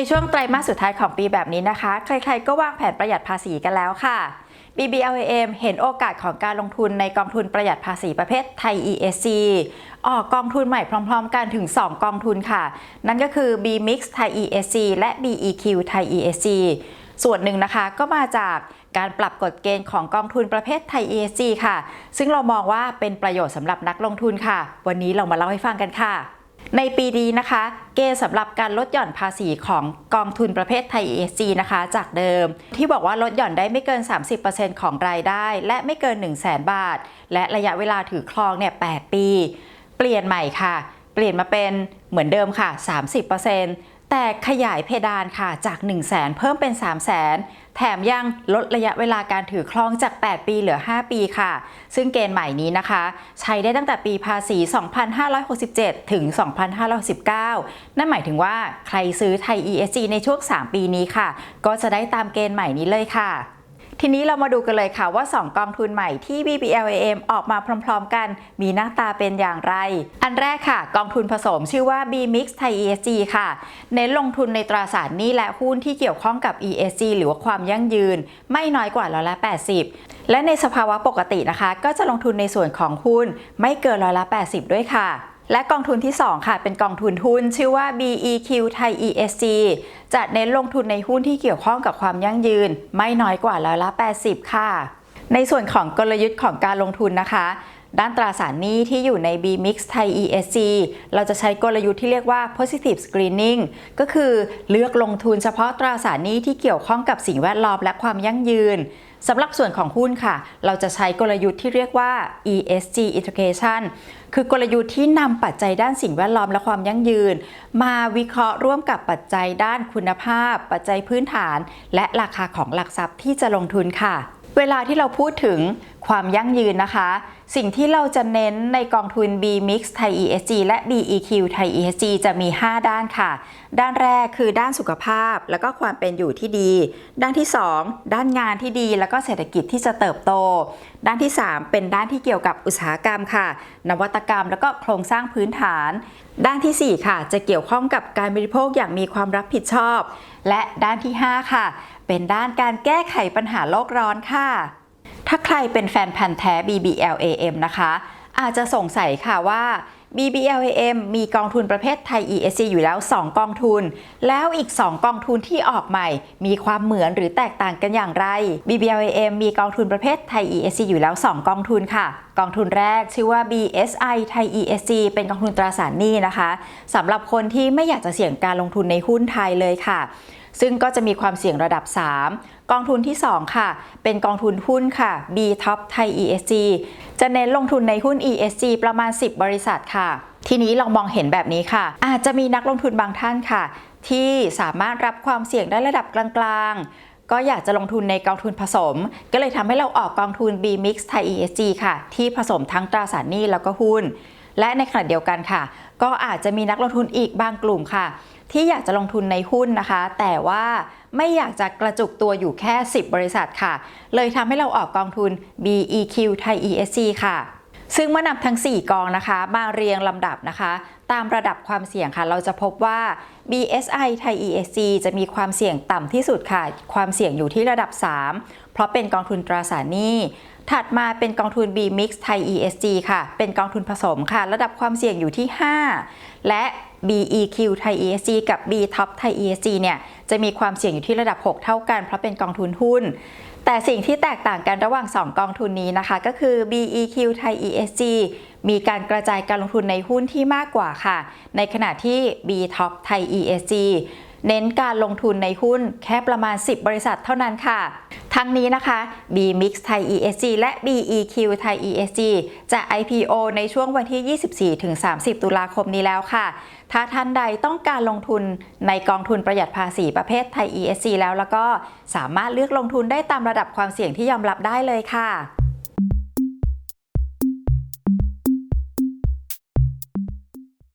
ในช่วงไตรมาสสุดท้ายของปีแบบนี้นะคะ ใครๆ ก็วางแผนประหยัดภาษีกันแล้วค่ะ BBLAM เห็นโอกาสของการลงทุนในกองทุนประหยัดภาษีประเภทไทย ESG ออกกองทุนใหม่พร้อม ๆ กันถึง 2 กองทุนค่ะ นั่นก็คือ BMix ไทย ESG และ BEQ ไทย ESG ส่วนหนึ่งนะคะก็มาจากการปรับกฎเกณฑ์ของกองทุนประเภทไทย ESG ค่ะ ซึ่งเรามองว่าเป็นประโยชน์สำหรับนักลงทุนค่ะ วันนี้เรามาเล่าให้ฟังกันค่ะ ในปีนี้นะคะ เกณฑ์สำหรับการลดหย่อนภาษีของกองทุนประเภทไทย ESG นะคะ จากเดิม ที่บอกว่าลดหย่อนได้ไม่เกิน 30%ของรายได้ และไม่เกิน 1 0 0 0 0แบาท และระยะเวลาถือครองเนี่ย 8 ปี เปลี่ยนใหม่ค่ะ เปลี่ยนมาเป็นเหมือนเดิมค่ะ 30% แต่ขยายเพดานค่ะจาก 1 0 0 0 0แเพิ่มเป็น 3 0 0 0 0 0แถมยังลดระยะเวลาการถือครองจาก 8 ปีเหลือ 5 ปีค่ะ ซึ่งเกณฑ์ใหม่นี้นะคะ ใช้ได้ตั้งแต่ปีภาษี 2567 ถึง 2519 นั่นหมายถึงว่าใครซื้อไทย ESG ในช่วง 3 ปีนี้ค่ะ ก็จะได้ตามเกณฑ์ใหม่นี้เลยค่ะ ทีนี้เรามาดูกันเลยค่ะว่า 2 กองทุนใหม่ที่ BBLAM ออกมาพร้อมๆ กัน มีหน้าตาเป็นอย่างไร อันแรกค่ะ กองทุนผสมชื่อว่า BMix Thai ESG ค่ะ เน้นลงทุนในตราสารหนี้และหุ้นที่เกี่ยวข้องกับ ESG หรือว่าความยั่งยืน ไม่น้อยกว่าร้อยละ 80 และในสภาวะปกตินะคะ ก็จะลงทุนในส่วนของหุ้นไม่เกินร้อยละ 80 ด้วยค่ะ และกองทุนที่ 2 ค่ะ เป็นกองทุนหุ้น ชื่อว่า BEQ Thai ESG จะเน้นลงทุนในหุ้นที่เกี่ยวข้องกับความยั่งยืน ไม่น้อยกว่าร้อยละ 80 ค่ะ ในส่วนของกลยุทธ์ของการลงทุนนะคะ ด้านตราสารหนี้ที่อยู่ใน BMix Thai ESG เราจะใช้กลยุทธ์ที่เรียกว่า positive screening ก็คือเลือกลงทุนเฉพาะตราสารหนี้ที่เกี่ยวข้องกับสิ่งแวดล้อมและความยั่งยืน สำหรับส่วนของหุ้นค่ะ เราจะใช้กลยุทธ์ที่เรียกว่า ESG integration คือกลยุทธ์ที่นำปัจจัยด้านสิ่งแวดล้อมและความยั่งยืน มาวิเคราะห์ร่วมกับปัจจัยด้านคุณภาพ ปัจจัยพื้นฐาน และราคาของหลักทรัพย์ที่จะลงทุนค่ะ เวลาที่เราพูดถึงความยั่งยืนนะคะ สิ่งที่เราจะเน้นในกองทุน BMix Thai ESG และ BEQ Thai ESG จะมี 5 ด้านค่ะ ด้านแรกคือด้านสุขภาพ แล้วก็ความเป็นอยู่ที่ดี ด้านที่ 2 ด้านงานที่ดี แล้วก็เศรษฐกิจที่จะเติบโต ด้านที่ 3 เป็นด้านที่เกี่ยวกับอุตสาหกรรมค่ะ นวัตกรรม แล้วก็โครงสร้างพื้นฐาน ด้านทีสี่4 ค่ะ จะเกี่ยวข้องกับการบริโภคอย่างมีความรับผิดชอบ และด้านที่ 5 ค่ะ เป็นด้านการแก้ไขปัญหาโลกร้อนค่ะ ถ้าใครเป็นแฟนพันธ์แท้ BBLAM นะคะ อาจจะสงสัยค่ะว่า BBLAM มีกองทุนประเภทไทย ESG อยู่แล้ว 2 กองทุน แล้วอีก 2 กองทุนที่ออกใหม่ มีความเหมือนหรือแตกต่างกันอย่างไร BBLAM มีกองทุนประเภทไทย ESG อยู่แล้ว 2 กองทุนค่ะ กองทุนแรกชื่อว่า BSI ไทย ESG เป็นกองทุนตราสารหนี้นะคะสำหรับคนที่ไม่อยากจะเสี่ยงการลงทุนในหุ้นไทยเลยค่ะ ซึ่งก็จะมีความเสี่ยงระดับ 3 กองทุนที่ 2 ค่ะ เป็นกองทุนหุ้นค่ะ B Top Thai ESG จะเน้นลงทุนในหุ้น ESG ประมาณ 10 บริษัทค่ะ ทีนี้ลองมองเห็นแบบนี้ค่ะ อาจจะมีนักลงทุนบางท่านค่ะ ที่สามารถรับความเสี่ยงได้ระดับกลางๆก็อยากจะลงทุนในกองทุนผสม ก็เลยทำให้เราออกกองทุน B Mix Thai ESG ค่ะ ที่ผสมทั้งตราสารหนี้แล้วก็หุ้น และในขณะเดียวกันค่ะ ก็อาจจะมีนักลงทุนอีกบางกลุ่มค่ะ ที่อยากจะลงทุนในหุ้นนะคะ แต่ว่าไม่อยากจะกระจุกตัวอยู่แค่ 10 บริษัทค่ะ เลยทำให้เราออกกองทุน BEQ Thai ESG ค่ะ ซึ่งเมื่อนำทั้ง 4 กองนะคะ มาเรียงลำดับนะคะ ตามระดับความเสี่ยงค่ะ เราจะพบว่า BSI Thai ESG จะมีความเสี่ยงต่ำที่สุดค่ะ ความเสี่ยงอยู่ที่ระดับ 3 เพราะเป็นกองทุนตราสารหนี้ถัดมาเป็นกองทุน B Mix Thai ESG ค่ะ เป็นกองทุนผสมค่ะ ระดับความเสี่ยงอยู่ที่ 5 และ BEQ ไทย ESG กับ B Top ไทย ESG เนี่ยจะมีความเสี่ยงอยู่ที่ระดับ 6 เท่ากันเพราะเป็นกองทุนหุ้น แต่สิ่งที่แตกต่างกันระหว่าง 2 กองทุนนี้นะคะ ก็คือ BEQ ไทย ESG มีการกระจายการลงทุนในหุ้นที่มากกว่าค่ะ ในขณะที่ B Top ไทย ESG เน้นการลงทุนในหุ้นแค่ประมาณ 10 บริษัทเท่านั้นค่ะ ทั้งนี้นะคะ B Mix Thai ESG และ BEQ Thai ESG จะ IPO ในช่วงวันที่ 24-30 ตุลาคมนี้แล้วค่ะ ถ้าท่านใดต้องการลงทุนในกองทุนประหยัดภาษีประเภทไทย ESG แล้วแล้วก็สามารถเลือกลงทุนได้ตามระดับความเสี่ยงที่ยอมรับได้เลยค่ะ